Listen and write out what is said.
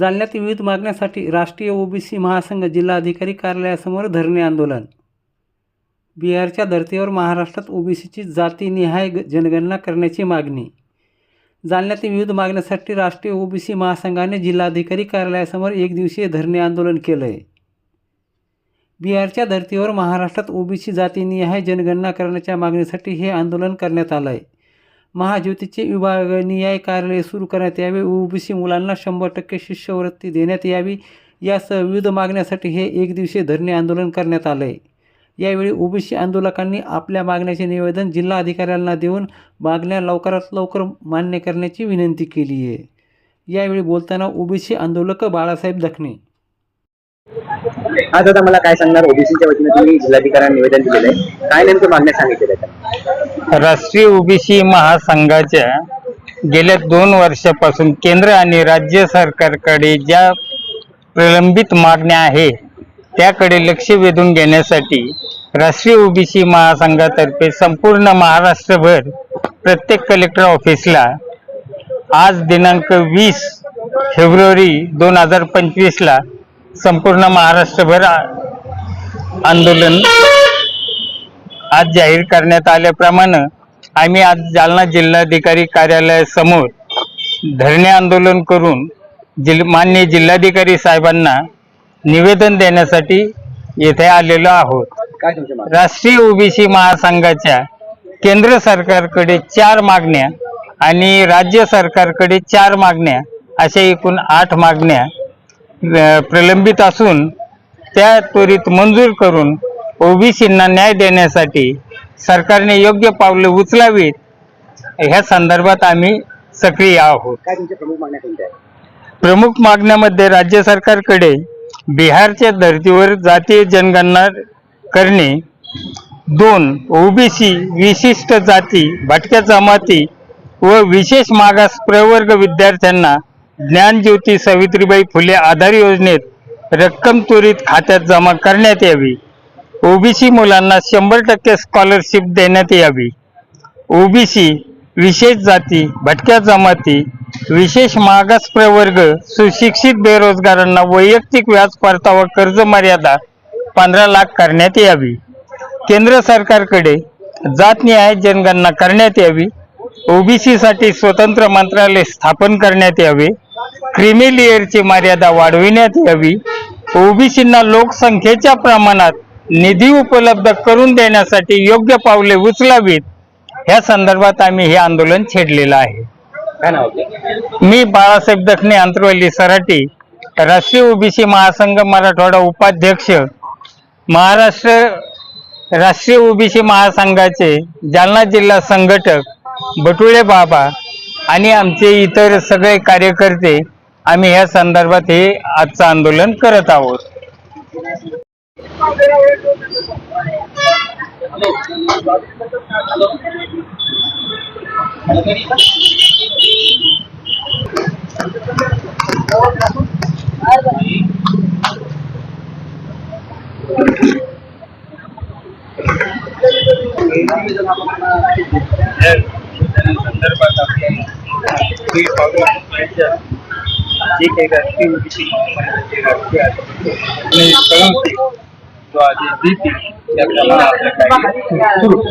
जालन्यात विविध मागण्यासाठी राष्ट्रीय ओबीसी महासंघ जिल्हाधिकारी कार्यालयासमोर धरणे आंदोलन. बिहारच्या धर्तीवर महाराष्ट्रात ओबीसीची जातीनिहाय ग- जनगणना करण्याची मागणी. जालन्यातील विविध मागण्यासाठी राष्ट्रीय ओबीसी महासंघाने जिल्हाधिकारी कार्यालयासमोर एक दिवसीय धरणे आंदोलन केलं आहे बिहारच्या धर्तीवर महाराष्ट्रात ओबीसी जातीनिहाय जनगणना करण्याच्या मागणीसाठी हे आंदोलन करण्यात आलं आहे महाज्योतीचे विभागनिहाय कार्यालय सुरू करण्यात यावे. ओबीसी मुलांना शंभर टक्के शिष्यवृत्ती देण्यात यावी. यासह विविध मागण्यासाठी हे एक दिवसीय धरणे आंदोलन करण्यात आलं आहे यावेळी ओबीसी आंदोलकांनी आपल्या मागण्याचे निवेदन जिल्हा अधिकाऱ्यांना देऊन मागण्या लवकरात लवकर मान्य करण्याची विनंती केली आहे. यावेळी बोलताना ओबीसी आंदोलक बाळासाहेब दखणे. आज आता मला काय सांगणार? ओबीसीच्या वतीने तुम्ही जिल्हाधिकाऱ्यांना निवेदन दिलेलं आहे. काय नेमकं मागण्या सांगितलेल्या राष्ट्रीय ओबीसी महासंघाच्या गेल्या दोन वर्षापासून केंद्र आणि राज्य सरकारकडे ज्या प्रलंबित मागण्या आहे त्याकडे लक्ष वेधून घेण्यासाठी राष्ट्रीय ओबीसी महासंघातर्फे संपूर्ण महाराष्ट्रभर प्रत्येक कलेक्टर ऑफिसला आज दिनांक वीस फेब्रुवारी दोन हजार पंचवीसला संपूर्ण महाराष्ट्रभर आंदोलन आज जाहीर करण्यात आल्याप्रमाणे आम्ही आज जालना जिल्हाधिकारी कार्यालयासमोर धरणे आंदोलन करून जिल मान्य जिल्हाधिकारी साहेबांना निवेदन देण्यासाठी येथे आलेलो आहोत. राष्ट्रीय ओबीसी महासंघाच्या केंद्र सरकारकडे चार मागण्या आणि राज्य सरकारकडे चार मागण्या अशा एकूण आठ मागण्या प्रलंबित असून त्या त्वरित मंजूर करून ओबीसींना न्याय देण्यासाठी सरकारने योग्य पावले उचलावीत. ह्या संदर्भात आम्ही सक्रिय आहोत. काय तुमच्या प्रमुख मागण्या कोणत्या आहेत? प्रमुख मागण्यामध्ये राज्य सरकारकडे बिहारच्या धर्तीवर जातीय जनगणना करणे दोन ओबीसी विशिष्ट जाती भटक्या जमाती व विशेष मागास प्रवर्ग विद्यार्थ्यांना ज्ञानज्योती सावित्रीबाई फुले आधार योजनेत रक्कम त्वरित खात्यात जमा करण्यात यावी. ओबीसी मुलांना शंभर टक्के स्कॉलरशिप देण्यात यावी. ओबीसी विशेष जाती भटक्या जमाती विशेष मागास प्रवर्ग सुशिक्षित बेरोजगारांना वैयक्तिक व्याज परतावा कर्ज मर्यादा पंधरा लाख करण्यात यावी. केंद्र सरकारकडे जातनिहाय जनगणना करण्यात यावी. ओबीसीसाठी स्वतंत्र मंत्रालय स्थापन करण्यात यावे. क्रिमी मर्यादा वाढविण्यात यावी. ओबीसींना लोकसंख्येच्या प्रमाणात निधी उपलब्ध करून देण्यासाठी योग्य पावले उचलावीत. ह्या संदर्भात आम्ही हे आंदोलन छेडलेलं आहे. मी बाळासाहेब दखणे अंतरवली सराटी राष्ट्रीय ओबीसी महासंघ मराठवाडा उपाध्यक्ष महाराष्ट्र राष्ट्रीय ओबीसी महासंघाचे जालना जिल्हा संघटक बटुळे बाबा आणि आमचे इतर सगळे कार्यकर्ते आम्ही ह्या संदर्भात हे आजचं आंदोलन करत आहोत. संदर्भात जे काही राष्ट्रीय ओबीसी महासंघाचे राष्ट्रीय अध्यक्ष आणि कळवते जो आदेश देतील त्याप्रमाणे आपलं कार्य सुरू